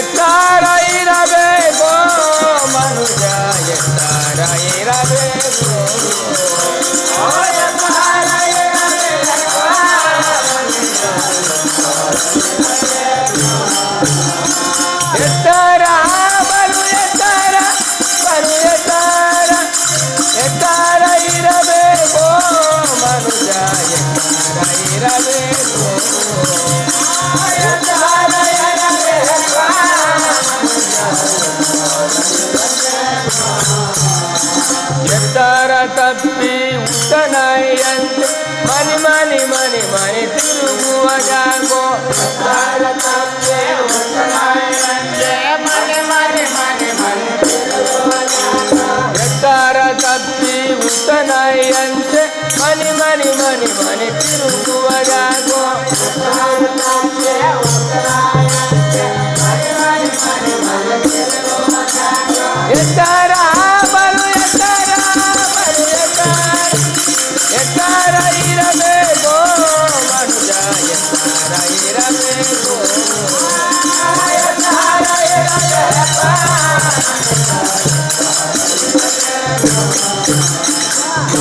எட்டாள ತಪ್ಪಿ ಉತ್ತನಾಯಿಯಂತೆ ಮನಿ ಮನಿ ಮನಿ ಮನಿ ತಿರುಗುವ ಜಾಗೋ ಎತ್ತರ ತಪ್ಪಿ ಉತ್ತನಾಯಿಯಂತೆ ಮನಿ ಮನಿ ಮನಿ ಮನಿ ಎತ್ತರ ತಪ್ಪಿ ಉತ್ತನಾಯಿಯಂತೆ ಮನಿ ಮನಿ ಮನಿ ಮನಿ ತಿರುಗುವ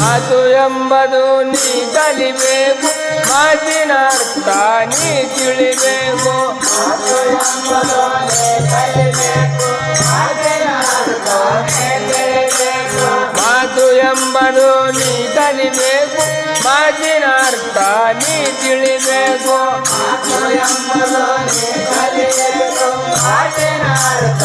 ಮಾತು ಎಂಬುದು ನೀ ಕಲಿಬೇಕು ಮಾತಿನ ಅರ್ಥ ನೀ ತಿಳಿಬೇಕು ಮಾತು ಎಂಬುದು ನೀ ಕಲಿಬೇಕು ಮಾತಿನ ಅರ್ಥ ನೀ ತಿಳಿಬೇಕು ಮಾತು ಎಂಬುದು ನೀ ಕಲಿಬೇಕು ಮಾತಿನ ಅರ್ಥ ನೀ ತಿಳಿಬೇಕು ಮಾತು ಎಂಬುದು ನೀ ಕಲಿಬೇಕು ಮಾತಿನ ಅರ್ಥ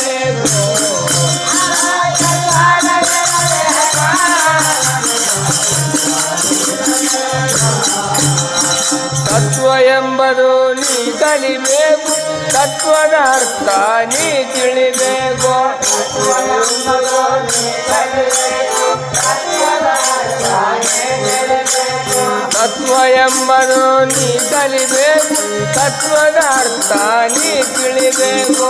ಎಂಬುದು ನೀ ಕಲಿಬೇಕು ತತ್ವದ ಅರ್ಥ ನೀ ತಿಳಿಬೇಕು ತತ್ವ ಎಂಬುದು ನೀ ಕಲಿಬೇಕು ತತ್ವದ ಅರ್ಥ ನೀ ತಿಳಿಬೇಕು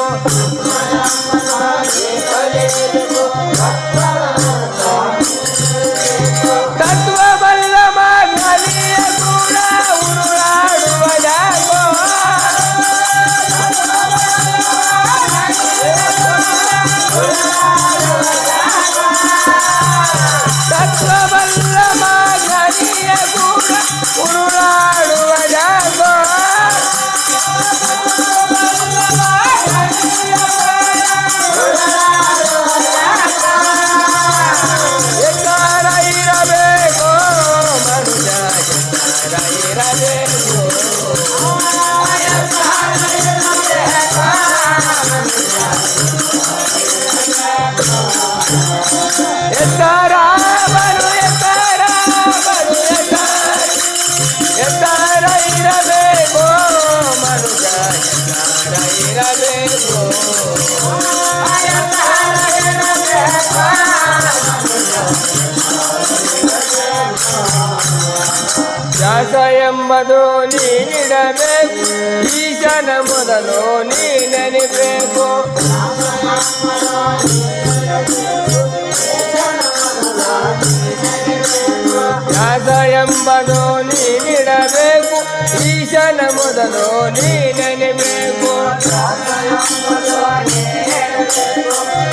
ದಾಸ ಎಂಬುದು ನೀನಿಡಬೇಕು ಈಶನ ಮೊದಲು ನೀ ನೆನಬೇಕು ದಾಸ ಎಂಬುದು ನೀನಿಡಬೇಕು ಈಶನ ಮೊದಲು ನೀ ನೆನಬೇಕು ಈಶ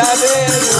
Rave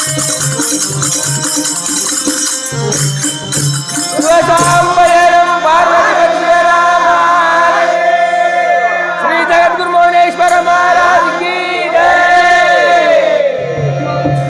どこ?